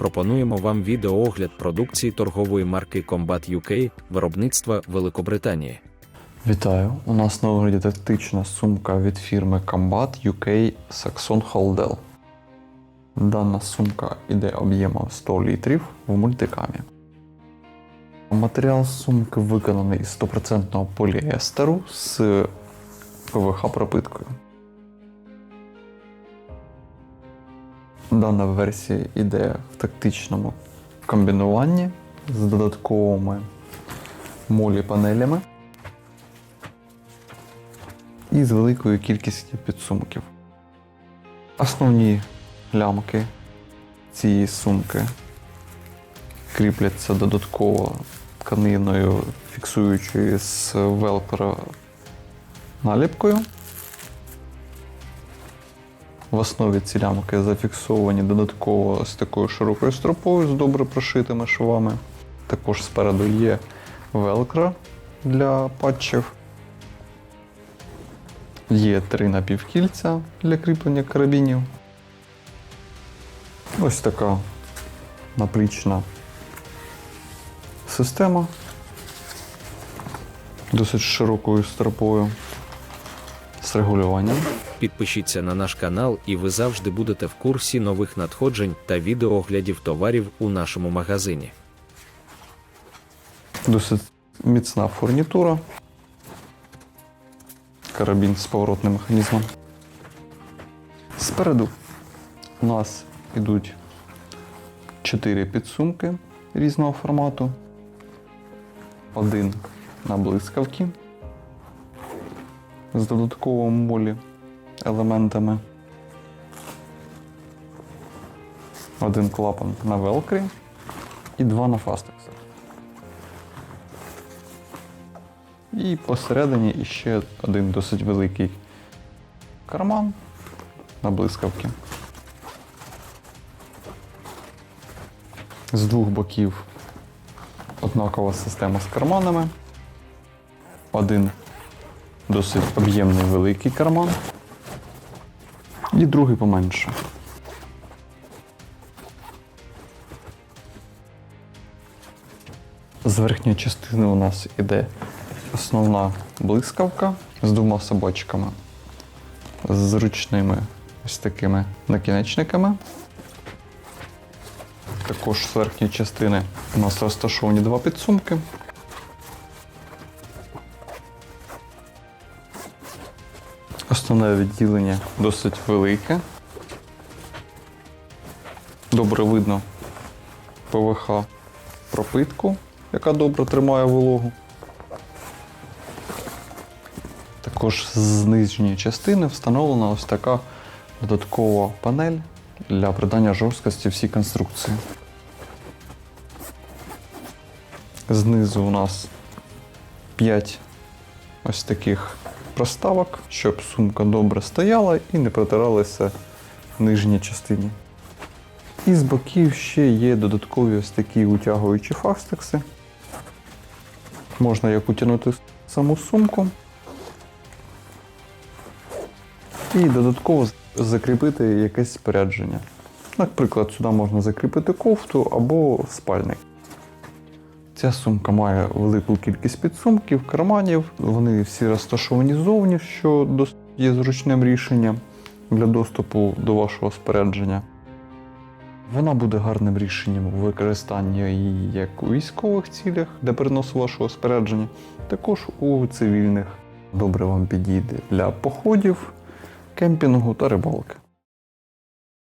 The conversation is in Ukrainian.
пропонуємо вам відеоогляд продукції торгової марки Combat UK виробництва Великобританії. Вітаю! У нас на огляді тактична сумка від фірми Combat UK Saxon Holdell. Дана сумка йде об'ємом 100 літрів в мультикамі. Матеріал сумки виконаний із 100% поліестеру з ПВХ Дана версія йде в тактичному комбінуванні з додатковими молі-панелями і з великою кількістю підсумків. Основні лямки цієї сумки кріпляться додатково тканиною, фіксуючою з велкро наліпкою. В основі ці лямки зафіксовані додатково з такою широкою стропою з добре прошитими швами. Також спереду є велкро для патчів. Є три напівкільця для кріплення карабінів. Ось така наплічна система. Досить широкою стропою з регулюванням. Підпишіться на наш канал, і ви завжди будете в курсі нових надходжень та відеооглядів товарів у нашому магазині. Досить міцна фурнітура. Карабін з поворотним механізмом. Спереду у нас йдуть 4 підсумки різного формату. Один на блискавки з додатковими молі елементами. Один клапан на велкрі і два на фастексах. І посередині іще один досить великий карман на блискавки. З двох боків однакова система з карманами. Один досить об'ємний великий карман. І другий поменше. З верхньої частини у нас іде основна блискавка з двома собачками, з зручними ось такими накінечниками. Також з верхньої частини у нас розташовані два підсумки. Основне відділення досить велике. Добре видно ПВХ пропитку, яка добре тримає вологу. Також з нижньої частини встановлена ось така додаткова панель для придання жорсткості всій конструкції. Знизу у нас 5 ось таких проставок, щоб сумка добре стояла і не протиралася в нижній частині. І з боків ще є додаткові ось такі утягуючі фастекси. Можна як утягнути саму сумку. І додатково закріпити якесь спорядження. Наприклад, сюди можна закріпити кофту або спальник. Ця сумка має велику кількість підсумків, карманів. Вони всі розташовані ззовні, що є зручним рішенням для доступу до вашого спорядження. Вона буде гарним рішенням у використанні її як у військових цілях для переносу вашого спорядження, також у цивільних. Добре вам підійде для походів, кемпінгу та рибалки.